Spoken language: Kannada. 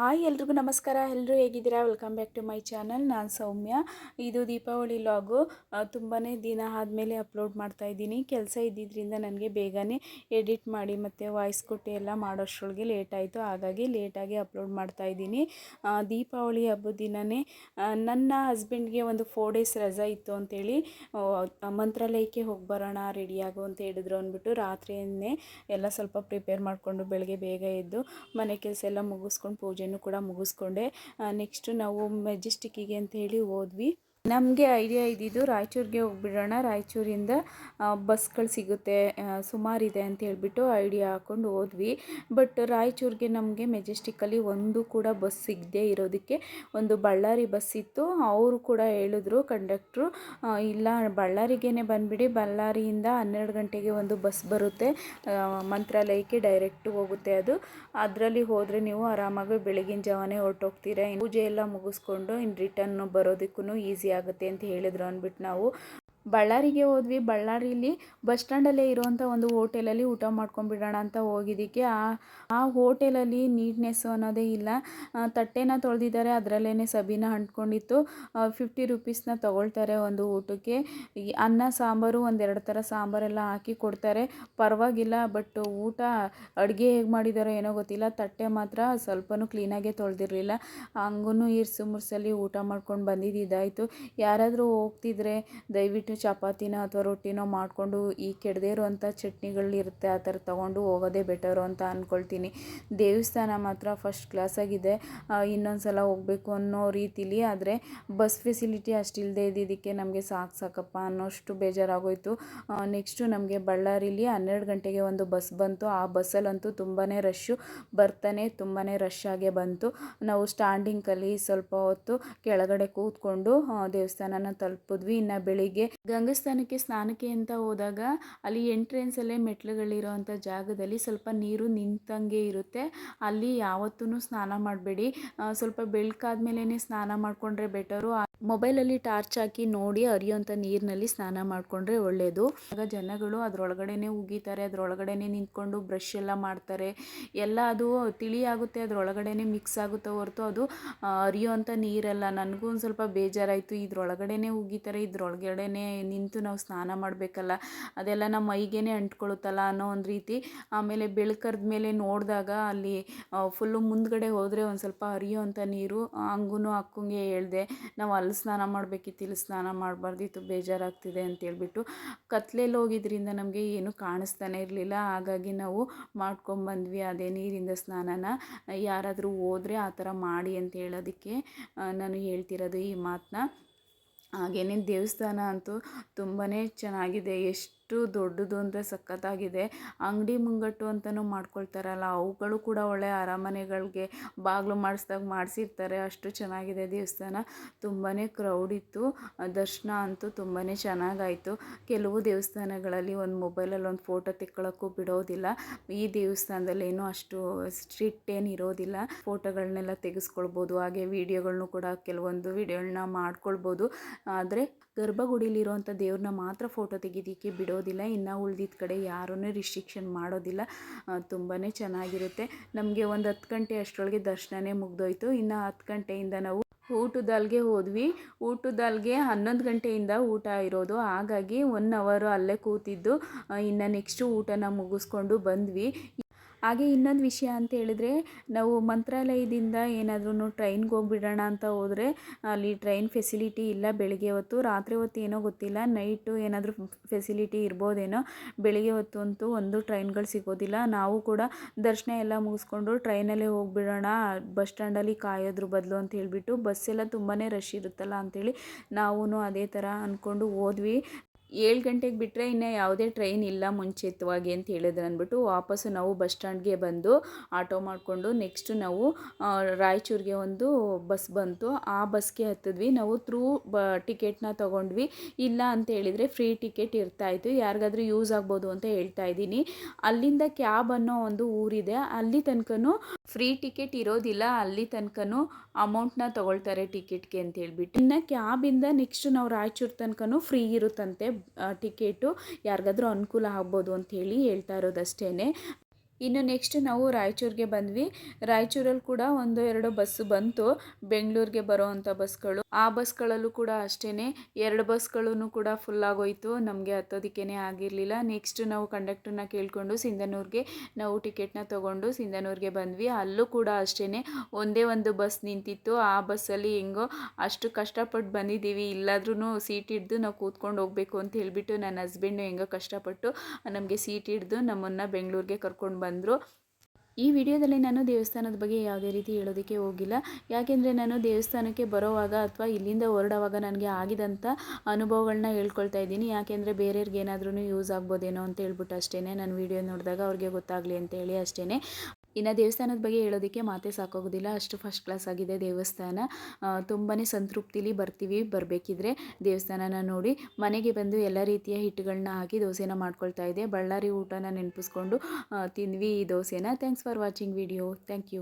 ಹಾಯ್ ಎಲ್ರಿಗೂ ನಮಸ್ಕಾರ. ಎಲ್ಲರೂ ಹೇಗಿದ್ದೀರಾ? Welcome back to my channel ನಾನು ಸೌಮ್ಯ. ಇದು ದೀಪಾವಳಿ ಲಾಗು ತುಂಬಾ ದಿನ ಆದಮೇಲೆ ಅಪ್ಲೋಡ್ ಮಾಡ್ತಾ ಇದ್ದೀನಿ. ಕೆಲಸ ಇದ್ದಿದ್ದರಿಂದ ನನಗೆ ಬೇಗನೆ ಎಡಿಟ್ ಮಾಡಿ ಮತ್ತು ವಾಯ್ಸ್ ಕೊಟ್ಟು ಎಲ್ಲ ಮಾಡೋಷ್ಟರೊಳಗೆ ಲೇಟ್ ಆಯಿತು. ಹಾಗಾಗಿ ಲೇಟಾಗಿ ಅಪ್ಲೋಡ್ ಮಾಡ್ತಾ ಇದ್ದೀನಿ. ದೀಪಾವಳಿ ಹಬ್ಬದ ದಿನವೇ ನನ್ನ ಹಸ್ಬೆಂಡ್ಗೆ ಒಂದು ಫೋರ್ ಡೇಸ್ ರಜಾ ಇತ್ತು ಅಂತೇಳಿ ಮಂತ್ರಾಲಯಕ್ಕೆ ಹೋಗಿ ಬರೋಣ ರೆಡಿಯಾಗು ಅಂತ ಹೇಳಿದ್ರು ಅಂದ್ಬಿಟ್ಟು ರಾತ್ರಿಯನ್ನೇ ಎಲ್ಲ ಸ್ವಲ್ಪ ಪ್ರಿಪೇರ್ ಮಾಡಿಕೊಂಡು ಬೆಳಗ್ಗೆ ಬೇಗ ಎದ್ದು ಮನೆ ಕೆಲಸ ಎಲ್ಲ ಮುಗಿಸ್ಕೊಂಡು ಪೂಜೆನೂ ಕೂಡ ಮುಗಿಸ್ಕೊಂಡೆ. ನೆಕ್ಸ್ಟು ನಾವು ಮೆಜೆಸ್ಟಿಕ್ಕಿಗೆ ಅಂತ ಹೇಳಿ ಹೋದ್ವಿ. ನಮಗೆ ಐಡಿಯಾ ಇದ್ದಿದ್ದು ರಾಯಚೂರಿಗೆ ಹೋಗ್ಬಿಡೋಣ. ರಾಯಚೂರಿಂದ ಬಸ್ಗಳು ಸಿಗುತ್ತೆ ಸುಮಾರಿದೆ ಅಂತ ಹೇಳಿಬಿಟ್ಟು ಐಡಿಯಾ ಹಾಕ್ಕೊಂಡು ಹೋದ್ವಿ. ಬಟ್ ರಾಯಚೂರಿಗೆ ನಮಗೆ ಮೆಜೆಸ್ಟಿಕ್ಕಲ್ಲಿ ಒಂದು ಕೂಡ ಬಸ್ ಸಿಗದೆ ಇರೋದಕ್ಕೆ, ಒಂದು ಬಳ್ಳಾರಿ ಬಸ್ ಇತ್ತು. ಅವರು ಕೂಡ ಹೇಳಿದ್ರು ಕಂಡಕ್ಟ್ರು ಇಲ್ಲ ಬಳ್ಳಾರಿಗೇ ಬಂದುಬಿಡಿ. ಬಳ್ಳಾರಿಯಿಂದ ಹನ್ನೆರಡು ಗಂಟೆಗೆ ಒಂದು ಬಸ್ ಬರುತ್ತೆ ಮಂತ್ರಾಲಯಕ್ಕೆ ಡೈರೆಕ್ಟ್ ಹೋಗುತ್ತೆ ಅದು. ಅದರಲ್ಲಿ ಹೋದರೆ ನೀವು ಆರಾಮಾಗಿ ಬೆಳಗಿನ ಜಾವನೇ ಹೊರಟೋಗ್ತೀರಾ. ಪೂಜೆ ಎಲ್ಲ ಮುಗಿಸ್ಕೊಂಡು ಇನ್ನು ರಿಟರ್ನ್ ಬರೋದಕ್ಕೂ ಈಸಿ ಆಗುತ್ತೆ ಅಂತ ಹೇಳಿದ್ರು ಅಂದ್ಬಿಟ್ಟು ನಾವು ಬಳ್ಳಾರಿಗೆ ಹೋದ್ವಿ. ಬಳ್ಳಾರಿಲಿ ಬಸ್ ಸ್ಟ್ಯಾಂಡಲ್ಲೇ ಇರುವಂಥ ಒಂದು ಹೋಟೆಲಲ್ಲಿ ಊಟ ಮಾಡ್ಕೊಂಡ್ಬಿಡೋಣ ಅಂತ ಹೋಗಿದ್ದಕ್ಕೆ. ಆ ಆ ಹೋಟೆಲಲ್ಲಿ ನೀಟ್ನೆಸ್ಸು ಅನ್ನೋದೇ ಇಲ್ಲ. ತಟ್ಟೆನ ತೊಳೆದಿದ್ದಾರೆ. ಅದರಲ್ಲೇ ಸಬೀನ ಅಂಟ್ಕೊಂಡಿತ್ತು. ಫಿಫ್ಟಿ ರುಪೀಸ್ನ ತೊಗೊಳ್ತಾರೆ ಒಂದು ಊಟಕ್ಕೆ. ಅನ್ನ, ಸಾಂಬಾರು, ಒಂದೆರಡು ಥರ ಸಾಂಬಾರೆಲ್ಲ ಹಾಕಿ ಕೊಡ್ತಾರೆ. ಪರವಾಗಿಲ್ಲ, ಬಟ್ ಊಟ ಅಡುಗೆ ಹೇಗೆ ಮಾಡಿದಾರೋ ಏನೋ ಗೊತ್ತಿಲ್ಲ. ತಟ್ಟೆ ಮಾತ್ರ ಸ್ವಲ್ಪನೂ ಕ್ಲೀನಾಗೆ ತೊಳೆದಿರಲಿಲ್ಲ. ಹಂಗೂ ಇರ್ಸು ಮುರ್ಸಲ್ಲಿ ಊಟ ಮಾಡ್ಕೊಂಡು ಬಂದಿದ್ದು ಇದಾಯಿತು. ಯಾರಾದರೂ ಹೋಗ್ತಿದ್ರೆ ದಯವಿಟ್ಟು ಚಪಾತಿನ ಅಥವಾ ರೊಟ್ಟಿನೋ ಮಾಡಿಕೊಂಡು ಈ ಕೆಡದೇ ಇರುವಂಥ ಚಟ್ನಿಗಳಿರುತ್ತೆ ಆ ಥರ ತೊಗೊಂಡು ಹೋಗೋದೇ ಬೆಟರು ಅಂತ ಅಂದ್ಕೊಳ್ತೀನಿ ದೇವಸ್ಥಾನ ಮಾತ್ರ ಫಸ್ಟ್ ಕ್ಲಾಸಾಗಿದೆ ಇನ್ನೊಂದು ಸಲ ಹೋಗಬೇಕು ಅನ್ನೋ ರೀತಿಲಿ ಆದರೆ ಬಸ್ ಫೆಸಿಲಿಟಿ ಅಷ್ಟಿಲ್ಲದೆ ಇದ್ದಿದ್ದಕ್ಕೆ ನಮಗೆ ಸಾಕು ಸಾಕಪ್ಪ ಅನ್ನೋಷ್ಟು ಬೇಜಾರಾಗೋಯಿತು. ನೆಕ್ಸ್ಟು ನಮಗೆ ಬಳ್ಳಾರಿಲಿ ಹನ್ನೆರಡು ಗಂಟೆಗೆ ಒಂದು ಬಸ್ ಬಂತು. ಆ ಬಸ್ಸಲ್ಲಂತೂ ತುಂಬಾ ರಶ್ಶು ಬರ್ತಾನೆ ತುಂಬಾ ರಶ್ ಆಗೇ ಬಂತು. ನಾವು ಸ್ಟ್ಯಾಂಡಿಂಗಲ್ಲಿ ಸ್ವಲ್ಪ ಹೊತ್ತು ಕೆಳಗಡೆ ಕೂತ್ಕೊಂಡು ದೇವಸ್ಥಾನನ ತಲುಪಿದ್ವಿ ಇನ್ನು ಬೆಳಿಗ್ಗೆ ಗಂಗಸ್ಥಾನಕ್ಕೆ ಸ್ನಾನಕ್ಕೆ ಅಂತ ಹೋದಾಗ ಅಲ್ಲಿ ಎಂಟ್ರೆನ್ಸಲ್ಲೇ ಮೆಟ್ಲುಗಳಿರೋವಂಥ ಜಾಗದಲ್ಲಿ ಸ್ವಲ್ಪ ನೀರು ನಿಂತಂಗೆ ಇರುತ್ತೆ. ಅಲ್ಲಿ ಯಾವತ್ತೂ ಸ್ನಾನ ಮಾಡಬೇಡಿ. ಸ್ವಲ್ಪ ಬೆಳ್ಕಾದ್ಮೇಲೇ ಸ್ನಾನ ಮಾಡಿಕೊಂಡ್ರೆ ಬೆಟರು. ಮೊಬೈಲಲ್ಲಿ ಟಾರ್ಚ್ ಹಾಕಿ ನೋಡಿ ಹರಿಯೋಂಥ ನೀರಿನಲ್ಲಿ ಸ್ನಾನ ಮಾಡಿಕೊಂಡ್ರೆ ಒಳ್ಳೆಯದು ಆಗ ಜನಗಳು ಅದರೊಳಗಡೆನೆ ಉಗಿತಾರೆ, ಅದರೊಳಗಡೆನೆ ನಿಂತ್ಕೊಂಡು ಬ್ರಷ್ ಎಲ್ಲ ಮಾಡ್ತಾರೆ. ಎಲ್ಲ ಅದು ತಿಳಿಯಾಗುತ್ತೆ, ಅದರೊಳಗಡೆನೆ ಮಿಕ್ಸ್ ಆಗುತ್ತೆ ಹೊರತು ಅದು ಹರಿಯೋಂಥ ನೀರಲ್ಲ. ನನಗೂ ಒಂದು ಸ್ವಲ್ಪ ಬೇಜಾರಾಯಿತು. ಇದ್ರೊಳಗಡೆನೆ ಉಗಿತಾರೆ, ಇದ್ರೊಳಗಡೆನೆ ನಿಂತು ನಾವು ಸ್ನಾನ ಮಾಡಬೇಕಲ್ಲ. ಅದೆಲ್ಲ ನಮ್ಮ ಮೈಗೇನೆ ಅಂಟ್ಕೊಳ್ಳುತ್ತಲ್ಲ ಅನ್ನೋ ಒಂದು ರೀತಿ. ಆಮೇಲೆ ಬೆಳ್ಕರ್ದ ಮೇಲೆ ನೋಡಿದಾಗ ಅಲ್ಲಿ ಫುಲ್ಲು ಮುಂದ್ಗಡೆ ಹೋದರೆ ಒಂದು ಸ್ವಲ್ಪ ಹರಿಯೋಂಥ ನೀರು ಹಂಗೂ ಅಕ್ಕಂಗೆ ಹೇಳಿದೆ. ನಾವು ಅಲ್ಲಿ ಸ್ನಾನ ಮಾಡಬೇಕಿತ್ತು ಇಲ್ಲಿ ಸ್ನಾನ ಮಾಡಬಾರ್ದಿತ್ತು, ಬೇಜಾರಾಗ್ತಿದೆ ಅಂತೇಳ್ಬಿಟ್ಟು ಕತ್ಲೆಯಲ್ಲಿ ಹೋಗಿದ್ರಿಂದ ನಮಗೆ ಏನು ಕಾಣಿಸ್ತಾನೆ ಇರಲಿಲ್ಲ. ಹಾಗಾಗಿ ನಾವು ಮಾಡ್ಕೊಂಬಂದ್ವಿ ಅದೇ ನೀರಿಂದ ಸ್ನಾನನ. ಯಾರಾದರೂ ಹೋದರೆ ಆ ಥರ ಮಾಡಿ ಅಂತ ಹೇಳೋದಕ್ಕೆ ನಾನು ಹೇಳ್ತಿರೋದು ಈ ಮಾತನ್ನ ಹಾಗೇನೆ ದೇವಸ್ಥಾನ ಅಂತೂ ತುಂಬಾ ಚೆನ್ನಾಗಿದೆ. ಎಷ್ಟು ದೊಡ್ಡದು ಅಂದರೆ ಸಖತ್ತಾಗಿದೆ. ಅಂಗಡಿ ಮುಂಗಟ್ಟು ಅಂತಲೂ ಮಾಡ್ಕೊಳ್ತಾರಲ್ಲ, ಅವುಗಳು ಕೂಡ ಒಳ್ಳೆ ಅರಮನೆಗಳಿಗೆ ಬಾಗಿಲು ಮಾಡಿಸ್ದಾಗ ಮಾಡಿಸಿರ್ತಾರೆ, ಅಷ್ಟು ಚೆನ್ನಾಗಿದೆ ದೇವಸ್ಥಾನ. ತುಂಬಾ ಕ್ರೌಡ್ ಇತ್ತು, ದರ್ಶನ ಅಂತೂ ತುಂಬಾ ಚೆನ್ನಾಗಾಯಿತು. ಕೆಲವು ದೇವಸ್ಥಾನಗಳಲ್ಲಿ ಒಂದು ಮೊಬೈಲಲ್ಲಿ ಒಂದು ಫೋಟೋ ತೆಕ್ಕೊಳ್ಳೋಕ್ಕೂ ಬಿಡೋದಿಲ್ಲ. ಈ ದೇವಸ್ಥಾನದಲ್ಲಿ ಏನೂ ಅಷ್ಟು ಸ್ಟ್ರಿಕ್ಟ್ ಏನು ಇರೋದಿಲ್ಲ. ಫೋಟೋಗಳನ್ನೆಲ್ಲ ತೆಗೆಸ್ಕೊಳ್ಬೋದು, ಹಾಗೆ ವಿಡಿಯೋಗಳನ್ನೂ ಕೂಡ ಕೆಲವೊಂದು ವಿಡಿಯೋಗಳನ್ನ ಮಾಡ್ಕೊಳ್ಬೋದು. ಆದರೆ ಗರ್ಭಗುಡಿಲಿರುವಂಥ ದೇವ್ರನ್ನ ಮಾತ್ರ ಫೋಟೋ ತೆಗಿಯೋದಕ್ಕೆ ಬಿಡೋದಿಲ್ಲ. ಇನ್ನು ಉಳ್ದಿದ್ದ ಕಡೆ ಯಾರೂ ರಿಸ್ಟ್ರಿಕ್ಷನ್ ಮಾಡೋದಿಲ್ಲ. ತುಂಬಾ ಚೆನ್ನಾಗಿರುತ್ತೆ. ನಮಗೆ ಒಂದು ಹತ್ತು ಗಂಟೆ ಅಷ್ಟರೊಳಗೆ ದರ್ಶನವೇ ಮುಗ್ದೋಯ್ತು. ಇನ್ನು ಹತ್ತು ಗಂಟೆಯಿಂದ ನಾವು ಊಟದಲ್ಗೆ ಹೋದ್ವಿ. ಊಟದಲ್ಗೆ ಹನ್ನೊಂದು ಗಂಟೆಯಿಂದ ಊಟ ಇರೋದು. ಹಾಗಾಗಿ ಒನ್ ಅವರು ಅಲ್ಲೇ ಕೂತಿದ್ದು. ಇನ್ನು ನೆಕ್ಸ್ಟು ಊಟನ ಮುಗಿಸ್ಕೊಂಡು ಬಂದ್ವಿ. ಹಾಗೆ ಇನ್ನೊಂದು ವಿಷಯ ಅಂತ ಹೇಳಿದ್ರೆ, ನಾವು ಮಂತ್ರಾಲಯದಿಂದ ಏನಾದ್ರೂ ಟ್ರೈನ್ಗೆ ಹೋಗ್ಬಿಡೋಣ ಅಂತ ಹೋದರೆ, ಅಲ್ಲಿ ಟ್ರೈನ್ ಫೆಸಿಲಿಟಿ ಇಲ್ಲ ಬೆಳಗ್ಗೆ ಹೊತ್ತು, ರಾತ್ರಿ ಹೊತ್ತು ಏನೋ ಗೊತ್ತಿಲ್ಲ, ನೈಟು ಏನಾದರೂ ಫೆಸಿಲಿಟಿ ಇರ್ಬೋದೇನೋ ಬೆಳಗ್ಗೆ ಹೊತ್ತು ಅಂತೂ ಒಂದು ಟ್ರೈನ್ಗಳು ಸಿಗೋದಿಲ್ಲ. ನಾವು ಕೂಡ ದರ್ಶನ ಎಲ್ಲ ಮುಗಿಸ್ಕೊಂಡು ಟ್ರೈನಲ್ಲೇ ಹೋಗಿಬಿಡೋಣ, ಬಸ್ ಸ್ಟ್ಯಾಂಡಲ್ಲಿ ಕಾಯೋದ್ರ ಬದಲು ಅಂತ ಹೇಳಿಬಿಟ್ಟು, ಬಸ್ಸೆಲ್ಲ ತುಂಬಾ ರಶ್ ಇರುತ್ತಲ್ಲ ಅಂಥೇಳಿ ನಾವೂ ಅದೇ ಥರ ಅಂದ್ಕೊಂಡು ಹೋದ್ವಿ. ಏಳು ಗಂಟೆಗೆ ಬಿಟ್ಟರೆ ಇನ್ನು ಯಾವುದೇ ಟ್ರೈನ್ ಇಲ್ಲ ಮುಂಚಿತವಾಗಿ ಅಂತ ಹೇಳಿದ್ರು ಅಂದ್ಬಿಟ್ಟು ವಾಪಸ್ಸು ನಾವು ಬಸ್ ಸ್ಟ್ಯಾಂಡ್ಗೆ ಬಂದು ಆಟೋ ಮಾಡಿಕೊಂಡು ನೆಕ್ಸ್ಟು ನಾವು ರಾಯಚೂರಿಗೆ ಒಂದು ಬಸ್ ಬಂತು. ಆ ಬಸ್ಗೆ ಹತ್ತಿದ್ವಿ. ನಾವು ಥ್ರೂ ಬ, ಟಿಕೆಟ್ನ ತೊಗೊಂಡ್ವಿ. ಇಲ್ಲ ಅಂತ ಹೇಳಿದರೆ ಫ್ರೀ ಟಿಕೆಟ್ ಇರ್ತಾಯಿತ್ತು. ಯಾರಿಗಾದ್ರೂ ಯೂಸ್ ಆಗ್ಬೋದು ಅಂತ ಹೇಳ್ತಾ ಇದ್ದೀನಿ. ಅಲ್ಲಿಂದ ಕ್ಯಾಬ್ ಅನ್ನೋ ಒಂದು ಊರಿದೆ. ಅಲ್ಲಿ ತನಕನೂ ಫ್ರೀ ಟಿಕೆಟ್ ಇರೋದಿಲ್ಲ. ಅಲ್ಲಿ ತನಕನೂ ಅಮೌಂಟ್ನ ತೊಗೊಳ್ತಾರೆ ಟಿಕೆಟ್ಗೆ ಅಂತ ಹೇಳ್ಬಿಟ್ಟು. ಇನ್ನು ಕ್ಯಾಬಿಂದ ನೆಕ್ಸ್ಟ್ ನಾವು ರಾಯಚೂರು ತನಕನೂ ಫ್ರೀ ಇರುತ್ತಂತೆ ಟಿಕೆಟು. ಯಾರಿಗಾದ್ರೂ ಅನುಕೂಲ ಆಗ್ಬೋದು ಅಂತ ಹೇಳಿ ಹೇಳ್ತಾ ಇರೋದಷ್ಟೇ ಇನ್ನು ನೆಕ್ಸ್ಟ್ ನಾವು ರಾಯಚೂರಿಗೆ ಬಂದ್ವಿ. ರಾಯಚೂರಲ್ಲಿ ಕೂಡ ಒಂದು ಎರಡು ಬಸ್ಸು ಬಂತು. ಬೆಂಗಳೂರಿಗೆ ಬರೋ ಅಂಥ ಬಸ್ಗಳು ಆ ಬಸ್ಗಳಲ್ಲೂ ಕೂಡ ಅಷ್ಟೇ ಎರಡು ಬಸ್ಗಳೂ ಕೂಡ ಫುಲ್ ಆಗೋಯ್ತು. ನಮಗೆ ಹತ್ತೋದಕ್ಕೇ ಆಗಿರಲಿಲ್ಲ. ನೆಕ್ಸ್ಟ್ ನಾವು ಕಂಡಕ್ಟರ್ನ ಕೇಳಿಕೊಂಡು ಸಿಂಧನೂರಿಗೆ ನಾವು ಟಿಕೆಟ್ನ ತೊಗೊಂಡು ಸಿಂಧನೂರಿಗೆ ಬಂದ್ವಿ. ಅಲ್ಲೂ ಕೂಡ ಅಷ್ಟೇ ಒಂದೇ ಒಂದು ಬಸ್ ನಿಂತಿತ್ತು. ಆ ಬಸ್ಸಲ್ಲಿ ಹೆಂಗೋ ಅಷ್ಟು ಕಷ್ಟಪಟ್ಟು ಬಂದಿದ್ದೀವಿ. ಇಲ್ಲಾದ್ರೂ ಸೀಟ್ ಹಿಡ್ದು ನಾವು ಕೂತ್ಕೊಂಡು ಹೋಗಬೇಕು ಅಂತ ಹೇಳಿಬಿಟ್ಟು ನನ್ನ ಹಸ್ಬೆಂಡು ಹೆಂಗೋ ಕಷ್ಟಪಟ್ಟು ನಮಗೆ ಸೀಟ್ ಹಿಡ್ದು ನಮ್ಮನ್ನು ಬೆಂಗಳೂರಿಗೆ ಕರ್ಕೊಂಡು ಬಂದರು. ಈ ವಿಡಿಯೋದಲ್ಲಿ ನಾನು ದೇವಸ್ಥಾನದ ಬಗ್ಗೆ ಯಾವುದೇ ರೀತಿ ಹೇಳೋದಕ್ಕೆ ಹೋಗಿಲ್ಲ. ಯಾಕೆಂದರೆ ನಾನು ದೇವಸ್ಥಾನಕ್ಕೆ ಬರೋವಾಗ ಅಥವಾ ಇಲ್ಲಿಂದ ಹೊರಡುವಾಗ ನನಗೆ ಆಗಿದಂಥ ಅನುಭವಗಳನ್ನ ಹೇಳ್ಕೊಳ್ತಾ ಇದ್ದೀನಿ. ಯಾಕೆಂದರೆ ಬೇರೆಯವ್ರಿಗೆ ಏನಾದ್ರೂ ಯೂಸ್ ಆಗ್ಬೋದೇನೋ ಅಂತ ಹೇಳ್ಬಿಟ್ಟು ಅಷ್ಟೇ ನಾನು ವಿಡಿಯೋ ನೋಡಿದಾಗ ಅವ್ರಿಗೆ ಗೊತ್ತಾಗಲಿ ಅಂತೇಳಿ ಅಷ್ಟೇ ಇನ್ನು ದೇವಸ್ಥಾನದ ಬಗ್ಗೆ ಹೇಳೋದಕ್ಕೆ ಮಾತೇ ಸಾಕಾಗೋದಿಲ್ಲ. ಅಷ್ಟು ಫಸ್ಟ್ ಕ್ಲಾಸ್ ಆಗಿದೆ ದೇವಸ್ಥಾನ. ತುಂಬಾ ಸಂತೃಪ್ತಿಲಿ ಬರ್ತೀವಿ. ಬರಬೇಕಿದ್ರೆ ದೇವಸ್ಥಾನನ ನೋಡಿ. ಮನೆಗೆ ಬಂದು ಎಲ್ಲ ರೀತಿಯ ಹಿಟ್ಟುಗಳನ್ನ ಹಾಕಿ ದೋಸೆನ ಮಾಡ್ಕೊಳ್ತಾ ಇದ್ದೆ. ಬಳ್ಳಾರಿ ಊಟನ ನೆನಪಿಸ್ಕೊಂಡು ತಿಂದ್ವಿ ಈ ದೋಸೆನ. Thanks for watching video thank you